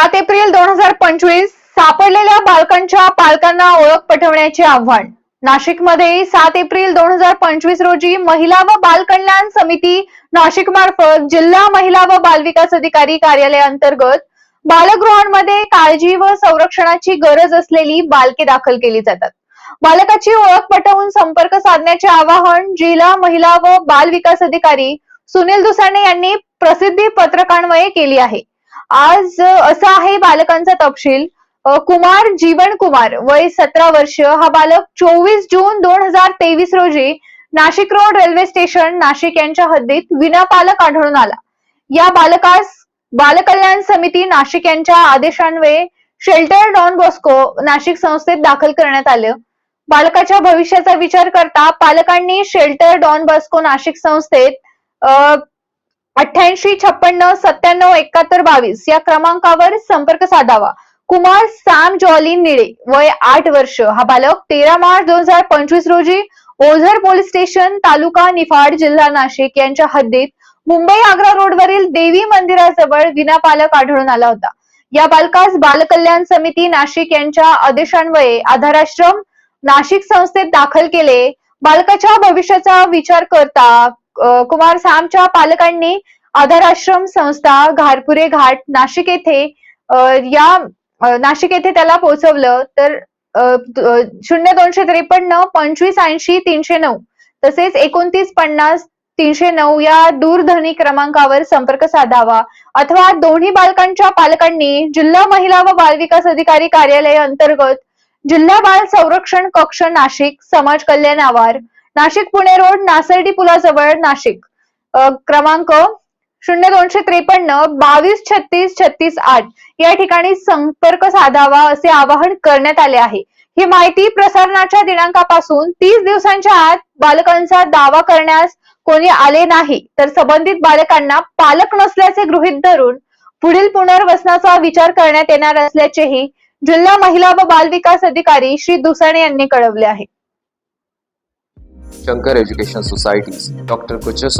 सात एप्रिल दोन हजार पंचवीस सापडलेल्या बालकांच्या पालकांना ओळख पटवण्याचे आव्हान. नाशिकमध्ये सात एप्रिल दोन हजार पंचवीस रोजी महिला व बाल कल्याण समिती नाशिक मार्फत जिल्हा महिला व बालविकास अधिकारी कार्यालयांतर्गत बालगृहांमध्ये काळजी व संरक्षणाची गरज असलेली बालके दाखल केली जातात. बालकाची ओळख पटवून संपर्क साधण्याचे आवाहन जिल्हा महिला व बाल विकास अधिकारी सुनील दुसाणे यांनी प्रसिद्धी पत्रकान्वये केली आहे. आज असं असा आहे बालकांचा तपशील. कुमार जीवन कुमार वय सतरा वर्ष. हा बालक चोवीस जून दोन हजार तेवीस रोजी Nashik road railway station Nashik यांच्या हद्दीत विनापालक आढळून आला. या बालकास बालकल्याण समिती नाशिक यांच्या आदेशान्वये शेल्टर डॉन बॉस्को नाशिक संस्थेत दाखल करण्यात आलं. बालकाच्या भविष्याचा विचार करता पालकांनी शेल्टर डॉन बॉस्को नाशिक संस्थेत अठ्ठ्याऐंशी छप्पन्न सत्त्याण्णव एकाहत्तर बावीस या क्रमांकावर संपर्क साधावा. कुमार सॅम जॉली निळे वय आठ वर्ष. हा बालक तेरा मार्च दोन हजार पंचवीस रोजी ओझर पोलीस स्टेशन तालुका निफाड जिल्हा नाशिक यांच्या हद्दीत मुंबई आग्रा रोडवरील देवी मंदिराजवळ विनापालक आढळून आला होता. या बालकास बालकल्याण समिती नाशिक यांच्या आदेशान्वये आधाराश्रम नाशिक संस्थेत दाखल केले. बालकाच्या भविष्याचा विचार करता कुमार सामच्या पालकांनी आधार आश्रम संस्था घारपुरे घाट नाशिक येथे या नाशिक येथे त्याला पोहोचवलं. तर शून्य दोनशे त्रेपन्न पंचवीस ऐंशी तीनशे नऊ तसेच एकोणतीस पन्नास तीनशे नऊ या दूरध्वनी क्रमांकावर संपर्क साधावा. अथवा दोन्ही बालकांच्या पालकांनी जिल्हा महिला व बाल विकास अधिकारी कार्यालय अंतर्गत जिल्हा बाल संरक्षण कक्ष नाशिक समाज कल्याण आवार नाशिक पुणे रोड नासर्डी पुलाजवळ नाशिक. क्रमांक शून्य दोनशे त्रेपन्न बावीस छत्तीस छत्तीस आठ. या ठिकाणी संपर्क साधावा असे आवाहन करण्यात आले आहे. ही माहिती प्रसारणाच्या दिनांकापासून तीस दिवसांच्या आत बालकांचा दावा करण्यास कोणी आले नाही तर संबंधित बालकांना पालक नसल्याचे गृहीत धरून पुढील पुनर्वसनाचा विचार करण्यात येणार असल्याचेही जिल्हा महिला व बाल विकास अधिकारी श्री दुसाणे यांनी कळवले आहे. Shankar Education Societies, Dr. Kuchas